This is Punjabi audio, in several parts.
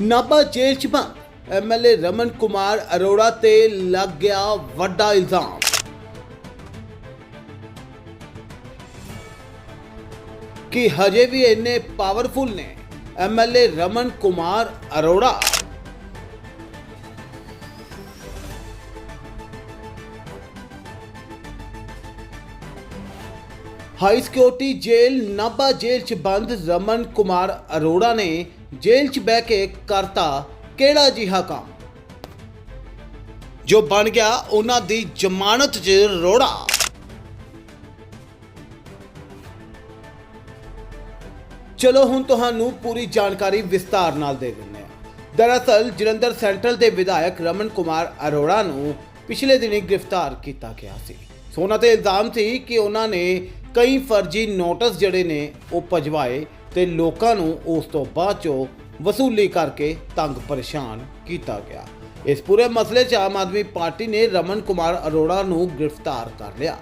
ਨਾਭਾ ਜੇਲ੍ਹ 'ਚ ਬੰਦ ਐਮਐਲਏ ਰਮਨ ਕੁਮਾਰ ਅਰੋੜਾ ਤੇ ਲੱਗ ਗਿਆ ਵੱਡਾ ਇਲਜ਼ਾਮ। ਕਿ ਹਜੇ ਵੀ ਇੰਨੇ ਪਾਵਰਫੁਲ ਨੇ MLA Raman Kumar Arora. High security ਜੇਲ੍ਹ, ਨਾਭਾ ਜੇਲ੍ਹ 'ਚ ਬੰਦ ਰਮਨ ਕੁਮਾਰ ਅਰੋੜਾ ਨੇ ਜੇਲ੍ਹ 'ਚ ਬਹਿ ਕੇ ਕਰਤਾ ਕਿਹੜਾ ਜਿਹਾ ਕੰਮ? ਜੋ ਬਣ ਗਿਆ ਉਹਨਾਂ ਦੀ ਜ਼ਮਾਨਤ 'ਚ ਰੋੜਾ। ਚਲੋ ਹੁਣ ਤੁਹਾਨੂੰ ਪੂਰੀ ਜਾਣਕਾਰੀ ਵਿਸਤਾਰ ਨਾਲ ਦੇ ਦਿੰਦੇ ਹਾਂ। ਦਰਅਸਲ ਜਲੰਧਰ ਸੈਂਟਰਲ ਦੇ ਵਿਧਾਇਕ ਰਮਨ ਕੁਮਾਰ ਅਰੋੜਾ ਨੂੰ ਪਿਛਲੇ ਦਿਨੀ ਗ੍ਰਿਫਤਾਰ ਕੀਤਾ ਗਿਆ ਸੀ। ਸੋ ਉਹਨਾਂ ਤੇ ਇਲਜ਼ਾਮ ਸੀ ਕਿ ਉਹਨਾਂ ਨੇ ਕਈ ਫਰਜ਼ੀ ਨੋਟਿਸ ਜਿਹੜੇ ਨੇ ਉਹ ਭਜਵਾਏ ਤੇ ਲੋਕਾਂ ਨੂੰ ਉਸ ਤੋਂ ਬਾਅਦ ਚੋਂ ਵਸੂਲੀ ਕਰਕੇ ਤੰਗ ਪਰੇਸ਼ਾਨ ਕੀਤਾ ਗਿਆ। ਇਸ ਪੂਰੇ ਮਸਲੇ 'ਚ ਆਮ ਆਦਮੀ ਪਾਰਟੀ ਨੇ ਰਮਨ ਕੁਮਾਰ ਅਰੋੜਾ ਨੂੰ ਗ੍ਰਿਫਤਾਰ ਕਰ ਲਿਆ।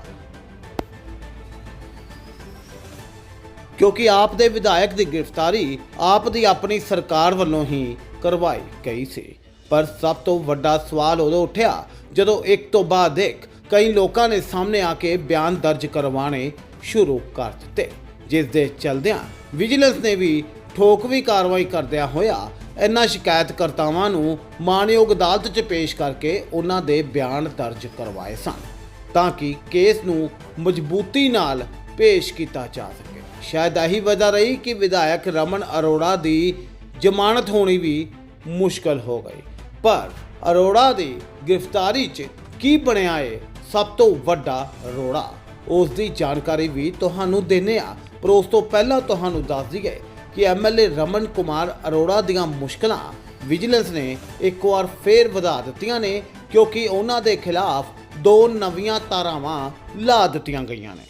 ਕਿਉਂਕਿ ਆਪ ਦੇ ਵਿਧਾਇਕ ਦੀ ਗ੍ਰਿਫਤਾਰੀ ਆਪ ਦੀ ਆਪਣੀ ਸਰਕਾਰ ਵੱਲੋਂ ਹੀ ਕਰਵਾਈ ਗਈ ਸੀ। ਪਰ ਸਭ ਤੋਂ ਵੱਡਾ ਸਵਾਲ ਉਦੋਂ ਉੱਠਿਆ ਜਦੋਂ ਇੱਕ ਤੋਂ ਬਾਅਦ ਇੱਕ ਕਈ ਲੋਕਾਂ ਨੇ ਸਾਹਮਣੇ ਆ ਕੇ ਬਿਆਨ ਦਰਜ ਕਰਵਾਉਣੇ ਸ਼ੁਰੂ ਕਰ ਦਿੱਤੇ ਜਿਸ ਦੇ ਚਲਦਿਆਂ ਵਿਜੀਲੈਂਸ ਨੇ ਵੀ ਠੋਕਵੀਂ ਕਾਰਵਾਈ ਕਰਦਿਆਂ ਹੋਇਆ ਇਨ੍ਹਾਂ ਸ਼ਿਕਾਇਤਕਰਤਾਵਾਂ ਨੂੰ ਮਾਣਯੋਗ ਅਦਾਲਤ 'ਚ ਪੇਸ਼ ਕਰਕੇ ਉਹਨਾਂ ਦੇ ਬਿਆਨ ਦਰਜ ਕਰਵਾਏ ਸਨ, ਤਾਂ ਕਿ ਕੇਸ ਨੂੰ ਮਜ਼ਬੂਤੀ ਨਾਲ ਪੇਸ਼ ਕੀਤਾ ਜਾ ਸਕੇ। ਸ਼ਾਇਦ ਇਹੀ ਵਜ੍ਹਾ ਰਹੀ ਕਿ ਵਿਧਾਇਕ ਰਮਨ ਅਰੋੜਾ ਦੀ ਜ਼ਮਾਨਤ ਹੋਣੀ ਵੀ ਮੁਸ਼ਕਲ ਹੋ ਗਈ। ਪਰ ਅਰੋੜਾ ਦੀ ਗ੍ਰਿਫਤਾਰੀ 'ਚ ਕੀ ਬਣਿਆ ਏ, ਸਭ ਤੋਂ ਵੱਡਾ ਰੋੜਾ? ਉਸ ਦੀ ਜਾਣਕਾਰੀ ਵੀ ਤੁਹਾਨੂੰ ਦਿੰਨੇ ਆ ਪਰ ਉਸ ਤੋਂ ਪਹਿਲਾਂ ਤੁਹਾਨੂੰ ਦੱਸ ਦਈਏ ਕਿ ਐਮਐਲਏ ਰਮਨ ਕੁਮਾਰ ਅਰੋੜਾ ਦੀਆਂ ਮੁਸ਼ਕਲਾਂ ਵਿਜੀਲੈਂਸ ਨੇ ਇੱਕ ਵਾਰ ਫੇਰ ਵਧਾ ਦਿੱਤੀਆਂ ਨੇ, ਕਿਉਂਕਿ ਉਹਨਾਂ ਦੇ ਖਿਲਾਫ ਦੋ ਨਵੀਆਂ ਧਾਰਾਵਾਂ ਲਾ ਦਿੱਤੀਆਂ ਗਈਆਂ ਨੇ।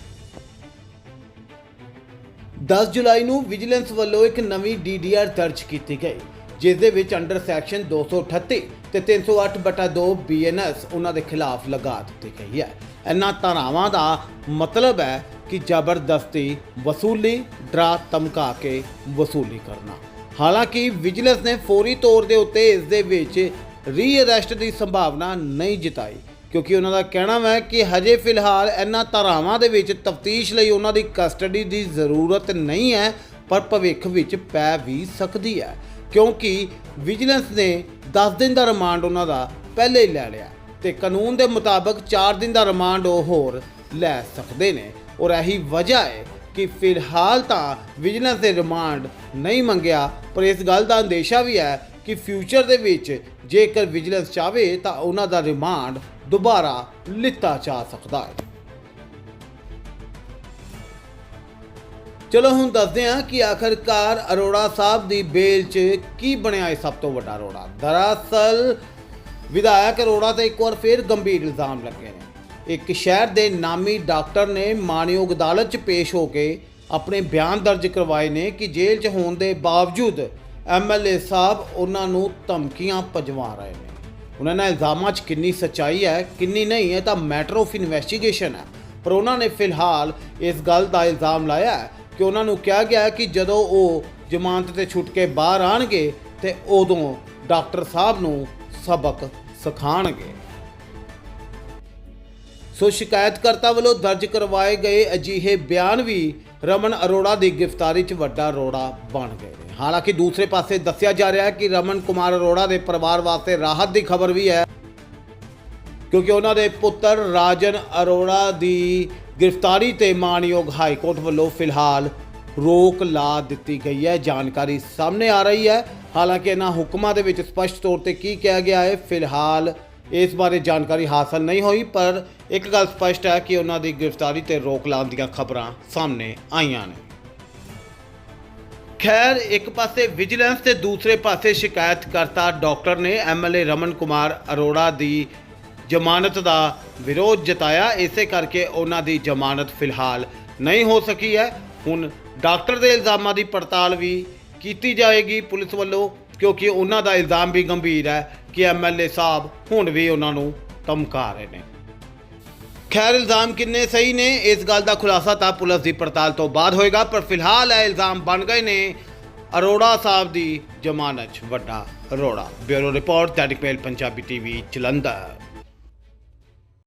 10 ਜੁਲਾਈ ਨੂੰ ਵਿਜੀਲੈਂਸ ਵੱਲੋਂ ਇੱਕ ਨਵੀਂ ਡੀਡੀਆਰ ਦਰਜ ਕੀਤੀ ਗਈ, ਜਿਸ ਦੇ ਵਿੱਚ ਅੰਡਰ ਸੈਕਸ਼ਨ 238 ਤੇ 308 ਬਟਾ 2 ਬੀਐਨਐਸ ਉਹਨਾਂ ਦੇ ਖਿਲਾਫ ਲਗਾ ਦਿੱਤੀ ਗਈ ਹੈ। ਇਹਨਾਂ ਧਾਰਾਵਾਂ ਦਾ ਮਤਲਬ ਹੈ ਕਿ ਜ਼ਬਰਦਸਤੀ ਵਸੂਲੀ, ਡਰਾ ਧਮਕਾ ਕੇ ਵਸੂਲੀ ਕਰਨਾ। ਹਾਲਾਂਕਿ ਵਿਜੀਲੈਂਸ ਨੇ ਫੌਰੀ ਤੌਰ ਦੇ ਉੱਤੇ ਇਸ ਦੇ ਵਿੱਚ ਰੀਅਰੈਸਟ ਦੀ ਸੰਭਾਵਨਾ ਨਹੀਂ ਜਿਤਾਈ, ਕਿਉਂਕਿ ਉਹਨਾਂ ਦਾ ਕਹਿਣਾ ਹੈ ਕਿ ਹਜੇ ਫਿਲਹਾਲ ਇਹਨਾਂ ਧਾਰਾਵਾਂ ਦੇ ਵਿੱਚ ਤਫਤੀਸ਼ ਲਈ ਉਹਨਾਂ ਦੀ ਕਸਟਡੀ ਦੀ ਜ਼ਰੂਰਤ ਨਹੀਂ ਹੈ, ਪਰ ਭਵਿੱਖ ਵਿੱਚ ਪੈ ਵੀ ਸਕਦੀ ਹੈ। ਕਿਉਂਕਿ ਵਿਜੀਲੈਂਸ ਨੇ 10 ਦਿਨ ਦਾ ਰਿਮਾਂਡ ਉਹਨਾਂ ਦਾ ਪਹਿਲੇ ਹੀ ਲੈ ਲਿਆ ਤੇ ਕਾਨੂੰਨ ਦੇ ਮੁਤਾਬਕ 4 ਦਿਨ ਦਾ ਰਿਮਾਂਡ ਉਹ ਹੋਰ ਲੈ ਸਕਦੇ ਨੇ। ਔਰ ਇਹੀ ਵਜ੍ਹਾ ਹੈ ਕਿ ਫਿਲਹਾਲ ਤਾਂ ਵਿਜੀਲੈਂਸ ਨੇ ਰਿਮਾਂਡ ਨਹੀਂ ਮੰਗਿਆ, ਪਰ ਇਸ ਗੱਲ ਦਾ ਅੰਦੇਸ਼ਾ ਵੀ ਹੈ ਕਿ ਫਿਊਚਰ ਦੇ ਵਿੱਚ ਜੇਕਰ ਵਿਜੀਲੈਂਸ ਚਾਵੇ ਤਾਂ ਉਹਨਾਂ ਦਾ ਰਿਮਾਂਡ ਦੁਬਾਰਾ ਲਿੱਤਾ ਜਾ ਸਕਦਾ ਹੈ। ਚਲੋ ਹੁਣ ਦੱਸਦੇ ਹਾਂ ਕਿ ਆਖਰਕਾਰ ਅਰੋੜਾ ਸਾਹਿਬ ਦੀ ਬੇਲ 'ਚ ਕੀ ਬਣਿਆ ਹੈ ਸਭ ਤੋਂ ਵੱਡਾ ਰੋੜਾ ਦਰਅਸਲ ਵਿਧਾਇਕ ਅਰੋੜਾ ਤੇ ਇੱਕ ਵਾਰ ਫੇਰ ਗੰਭੀਰ ਇਲਜ਼ਾਮ ਲੱਗੇ ਨੇ। ਇੱਕ ਸ਼ਹਿਰ ਦੇ ਨਾਮੀ ਡਾਕਟਰ ਨੇ ਮਾਣਯੋਗ ਅਦਾਲਤ 'ਚ ਪੇਸ਼ ਹੋ ਕੇ ਆਪਣੇ ਬਿਆਨ ਦਰਜ ਕਰਵਾਏ ਨੇ ਕਿ ਜੇਲ੍ਹ 'ਚ ਹੋਣ ਦੇ ਬਾਵਜੂਦ ਐਮਐਲਏ ਸਾਹਿਬ ਉਹਨਾਂ ਨੂੰ ਧਮਕੀਆਂ ਭਜਵਾ ਰਹੇ ਨੇ। ਉਹਨਾਂ ਨੇ ਇਲਜ਼ਾਮਾਂ 'ਚ ਕਿੰਨੀ ਸੱਚਾਈ ਹੈ, ਕਿੰਨੀ ਨਹੀਂ ਹੈ ਤਾਂ ਮੈਟਰ ਆਫ ਇਨਵੈਸਟੀਗੇਸ਼ਨ ਹੈ। ਪਰ ਉਹਨਾਂ ਨੇ ਫਿਲਹਾਲ ਇਸ ਗੱਲ ਦਾ ਇਲਜ਼ਾਮ ਲਾਇਆ ਹੈ ਕਿ ਉਹਨਾਂ ਨੂੰ ਕਿਹਾ ਗਿਆ ਹੈ ਕਿ ਜਦੋਂ ਉਹ ਜ਼ਮਾਨਤ ਤੇ ਛੁੱਟ ਕੇ ਬਾਹਰ ਆਣਗੇ ਤੇ ਉਦੋਂ ਡਾਕਟਰ ਸਾਹਿਬ ਨੂੰ ਸਬਕ ਸਿਖਾਣਗੇ ਸੋ ਸ਼ਿਕਾਇਤਕਰਤਾ ਵੱਲੋਂ ਦਰਜ ਕਰਵਾਏ ਗਏ ਅਜਿਹੇ ਬਿਆਨ ਵੀ ਰਮਨ ਅਰੋੜਾ ਦੀ ਗ੍ਰਿਫਤਾਰੀ 'ਚ ਵੱਡਾ ਰੋੜਾ ਬਣ ਗਏ ਨੇ। ਹਾਲਾਂਕਿ ਦੂਸਰੇ ਪਾਸੇ ਦੱਸਿਆ ਜਾ ਰਿਹਾ ਹੈ ਕਿ ਰਮਨ ਕੁਮਾਰ ਅਰੋੜਾ ਦੇ ਪਰਿਵਾਰ ਵਾਸਤੇ ਰਾਹਤ ਦੀ ਖਬਰ ਵੀ ਹੈ, ਕਿਉਂਕਿ ਉਹਨਾਂ ਦੇ ਪੁੱਤਰ ਰਾਜਨ ਅਰੋੜਾ ਦੀ ਗ੍ਰਿਫਤਾਰੀ ਤੇ ਮਾਨਯੋਗ ਹਾਈ ਕੋਰਟ ਵੱਲੋਂ ਫਿਲਹਾਲ ਰੋਕ ਲਾ ਦਿੱਤੀ ਗਈ ਹੈ। ਜਾਣਕਾਰੀ ਸਾਹਮਣੇ ਆ ਰਹੀ ਹੈ। ਹਾਲਾਂਕਿ ਇਹਨਾਂ ਹੁਕਮਾਂ ਦੇ ਵਿੱਚ ਸਪਸ਼ਟ ਤੌਰ ਤੇ ਕੀ ਕਿਹਾ ਗਿਆ ਹੈ, ਫਿਲਹਾਲ ਇਸ ਬਾਰੇ ਜਾਣਕਾਰੀ ਹਾਸਲ ਨਹੀਂ ਹੋਈ, ਪਰ ਇੱਕ ਗੱਲ ਸਪਸ਼ਟ ਹੈ ਕਿ ਉਹਨਾਂ ਦੀ ਗ੍ਰਿਫਤਾਰੀ ਤੇ ਰੋਕ ਲਾਉਣ ਦੀਆਂ ਖਬਰਾਂ ਸਾਹਮਣੇ ਆਈਆਂ ਨੇ। ਖੈਰ, ਇੱਕ ਪਾਸੇ ਵਿਜੀਲੈਂਸ ਤੇ ਦੂਸਰੇ ਪਾਸੇ ਸ਼ਿਕਾਇਤਕਰਤਾ ਡਾਕਟਰ ਨੇ ਐਮਐਲਏ ਰਮਨ ਕੁਮਾਰ ਅਰੋੜਾ ਦੀ ਜ਼ਮਾਨਤ ਦਾ ਵਿਰੋਧ ਜਤਾਇਆ, ਇਸੇ ਕਰਕੇ ਉਹਨਾਂ ਦੀ ਜ਼ਮਾਨਤ ਫਿਲਹਾਲ ਨਹੀਂ ਹੋ ਸਕੀ ਹੈ। ਹੁਣ ਡਾਕਟਰ ਦੇ ਇਲਜ਼ਾਮਾਂ ਦੀ ਪੜਤਾਲ ਵੀ ਕੀਤੀ ਜਾਏਗੀ ਪੁਲਿਸ ਵੱਲੋਂ, ਕਿਉਂਕਿ ਉਹਨਾਂ ਦਾ ਇਲਜ਼ਾਮ ਵੀ ਗੰਭੀਰ ਹੈ ਕਿ ਐਮਐਲਏ ਸਾਹਿਬ ਹੁਣ ਵੀ ਉਹਨਾਂ ਨੂੰ ਧਮਕਾ ਰਹੇ ਨੇ। ਖੈਰ, ਇਲਜ਼ਾਮ ਕਿੰਨੇ ਸਹੀ ਨੇ? ਇਸ ਗੱਲ ਦਾ ਖੁਲਾਸਾ ਤਾਂ ਪੁਲਿਸ ਦੀ ਪੜਤਾਲ ਤੋਂ ਬਾਅਦ ਹੋਏਗਾ, ਪਰ ਫਿਲਹਾਲ ਇਹ ਇਲਜ਼ਾਮ ਬਣ ਗਏ ਨੇ। ਅਰੋੜਾ ਸਾਹਿਬ ਦੀ ਜ਼ਮਾਨਤ ਵੱਡਾ Arora. Bureau report, Dainik Mail, Punjabi TV, Jalandhar.